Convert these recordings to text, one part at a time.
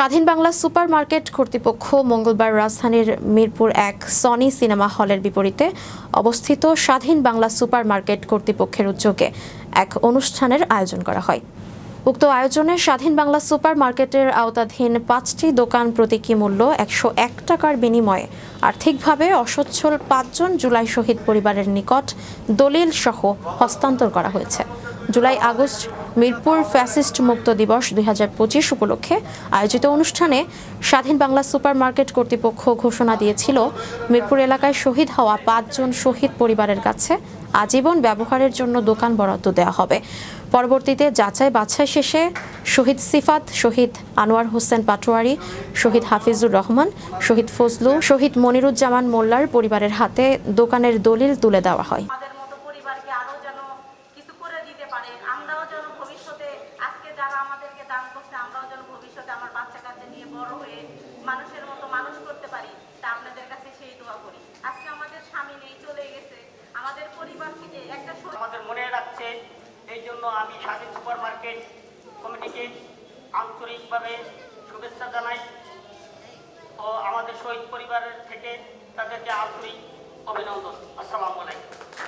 স্বাধীন Bangla super market কর্তৃপক্ষ মঙ্গলবার রাজধানীর মিরপুর এক সনি সিনেমা হলের বিপরীতে অবস্থিত স্বাধীন বাংলা সুপার মার্কেট কর্তৃপক্ষের উদ্যোগে এক অনুষ্ঠানের আয়োজন করা হয়। উক্ত আয়োজনে স্বাধীন বাংলা সুপার মার্কেটের আওতাধীন পাঁচটি দোকান প্রতীকী মূল্য একশো এক টাকার বিনিময়ে আর্থিকভাবে অসচ্ছল পাঁচজন জুলাই শহীদ পরিবারের নিকট দলিল সহ হস্তান্তর করা হয়েছে। জুলাই, আগস্ট মিরপুর ফ্যাসিস্ট মুক্ত দিবস দুই হাজার পঁচিশ উপলক্ষে আয়োজিত অনুষ্ঠানে স্বাধীন বাংলা সুপার মার্কেট কর্তৃপক্ষ ঘোষণা দিয়েছিল, মিরপুর এলাকায় শহীদ হওয়া পাঁচজন শহীদ পরিবারের কাছে আজীবন ব্যবহারের জন্য দোকান বরাদ্দ দেওয়া হবে। পরবর্তীতে যাচাই বাছাই শেষে শহীদ সিফাত, শহীদ আনোয়ার হোসেন পাটোয়ারি, শহীদ হাফিজুর রহমান, শহীদ ফজলু, শহীদ মনিরুজ্জামান মোল্লার পরিবারের হাতে দোকানের দলিল তুলে দেওয়া হয় আমাদের মতো পরিবারকে আরও যেন কিছু করে পারে আমরাও যেন ভবিষ্যতে আজকে যারা আমাদেরকে দান করছে, আমরাও যেন ভবিষ্যতে আমার বাচ্চা কাচ্চা নিয়ে বড় হয়ে মানুষের মতো মানুষ করতে পারি, তা আপনাদের কাছে সেই দোয়া করি। আজকে আমাদের স্বামী নেই, চলে গেছে। আমাদের পরিবার থেকে একটা আমাদের মনে রাখছে, এই জন্য আমি স্বাধীন সুপার মার্কেট কমিটিকে আন্তরিকভাবে শুভেচ্ছা জানাই ও আমাদের শহীদ পরিবারের থেকে তাদেরকে আন্তরিক অভিনন্দন। আসসালামু আলাইকুম।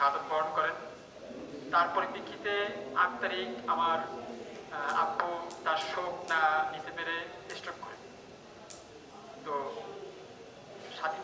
শাহাদত বরণ করেন। তার পরিপ্রেক্ষিতে আট তারিখ আমার আব্বু, তার শোক না নিতে পেরে স্ট্রোক করে তো স্বাধীন